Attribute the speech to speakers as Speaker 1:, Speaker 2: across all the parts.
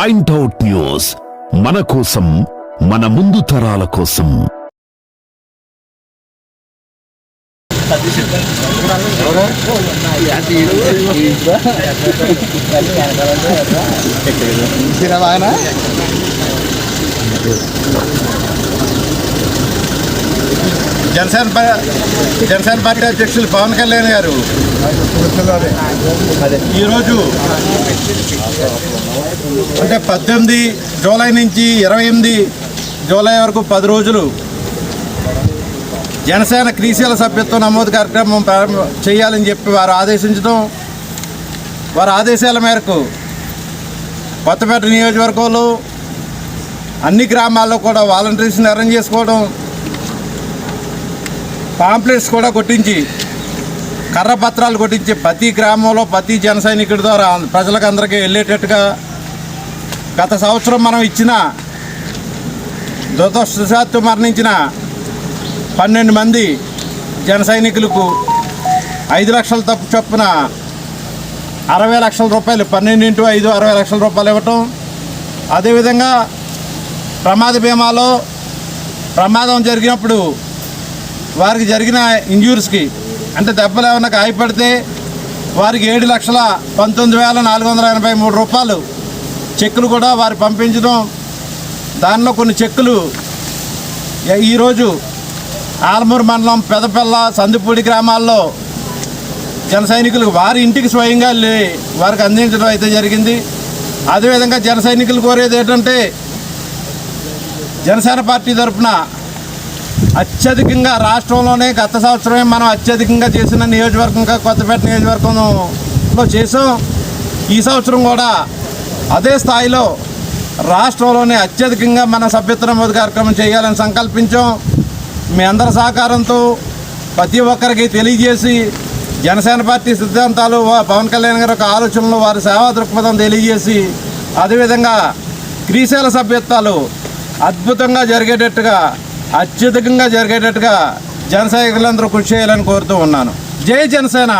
Speaker 1: Point out news మన కోసం మన ముందు తరాల కోసం.
Speaker 2: జనసేన జనసేన పార్టీ అధ్యక్షులు పవన్ కళ్యాణ్ గారు. ఈరోజు అంటే పద్దెనిమిది జూలై నుంచి ఇరవై ఎనిమిది జూలై వరకు పది రోజులు జనసేన క్రీశీల సభ్యత్వ నమోదు కార్యక్రమం ప్రారంభ చేయాలని చెప్పి వారు ఆదేశించడం వారి ఆదేశాల మేరకు కొత్తపేట నియోజకవర్గంలో అన్ని గ్రామాల్లో కూడా వాలంటీర్స్ని అరేంజ్ చేసుకోవడం పాంప్లెట్స్ కూడా కొట్టించి కర్ర పత్రాలు కొట్టించి ప్రతి గ్రామంలో ప్రతి జన సైనికుడి ద్వారా ప్రజలకు అందరికీ వెళ్ళేటట్టుగా గత సంవత్సరం మనం ఇచ్చిన దురదృష్టశాత్తు మరణించిన పన్నెండు మంది జన సైనికులకు ఐదు లక్షల తప్పు చొప్పున అరవై లక్షల రూపాయలు పన్నెండు ఇంటూ ఐదు అరవై లక్షల రూపాయలు ఇవ్వటం. అదేవిధంగా ప్రమాద బీమాలో ప్రమాదం జరిగినప్పుడు వారికి జరిగిన ఇంజ్యూరీస్కి అంటే దెబ్బలు ఏమైనా గాయపడితే వారికి ఏడు లక్షల పంతొమ్మిది వేల నాలుగు వందల ఎనభై మూడు రూపాయలు చెక్కులు కూడా వారు పంపించడం. దానిలో కొన్ని చెక్కులు ఈరోజు ఆలమూరు మండలం పెదపెల్ల సందుపూడి గ్రామాల్లో జన సైనికులకు వారి ఇంటికి స్వయంగా వెళ్ళి వారికి అందించడం అయితే జరిగింది. అదేవిధంగా జన సైనికులు కోరేది ఏంటంటే జనసేన పార్టీ తరఫున అత్యధికంగా రాష్ట్రంలోనే గత సంవత్సరమే మనం అత్యధికంగా చేసిన నియోజకవర్గంగా కొత్తపేట నియోజకవర్గంలో చేసాం. ఈ సంవత్సరం కూడా అదే స్థాయిలో రాష్ట్రంలోనే అత్యధికంగా మన సభ్యత్వ నమోదు కార్యక్రమం చేయాలని సంకల్పించాం. మీ అందరి సహకారంతో ప్రతి ఒక్కరికి తెలియజేసి జనసేన పార్టీ సిద్ధాంతాలు పవన్ కళ్యాణ్ గారి యొక్క ఆలోచనలు వారి సేవా దృక్పథం తెలియజేసి అదేవిధంగా క్రీశాల సభ్యత్వాలు అద్భుతంగా జరిగేటట్టుగా అత్యధికంగా జరిగేటట్టుగా జన సైనికులందరూ కృషి చేయాలని కోరుతూ ఉన్నాను. జై జనసేన!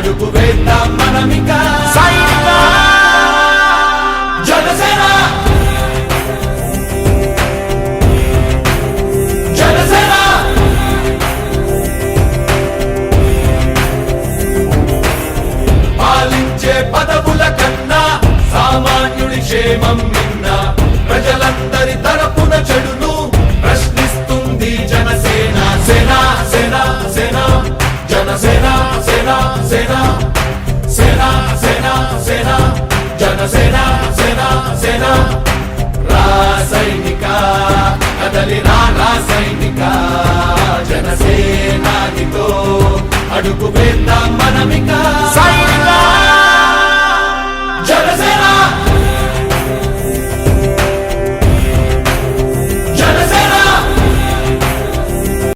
Speaker 3: అడుగు వేద్దాం మనమిక. సైనిక కదలినా నా సైనిక జనసేనాదితో అడుగు వేద్దాం మనమిక.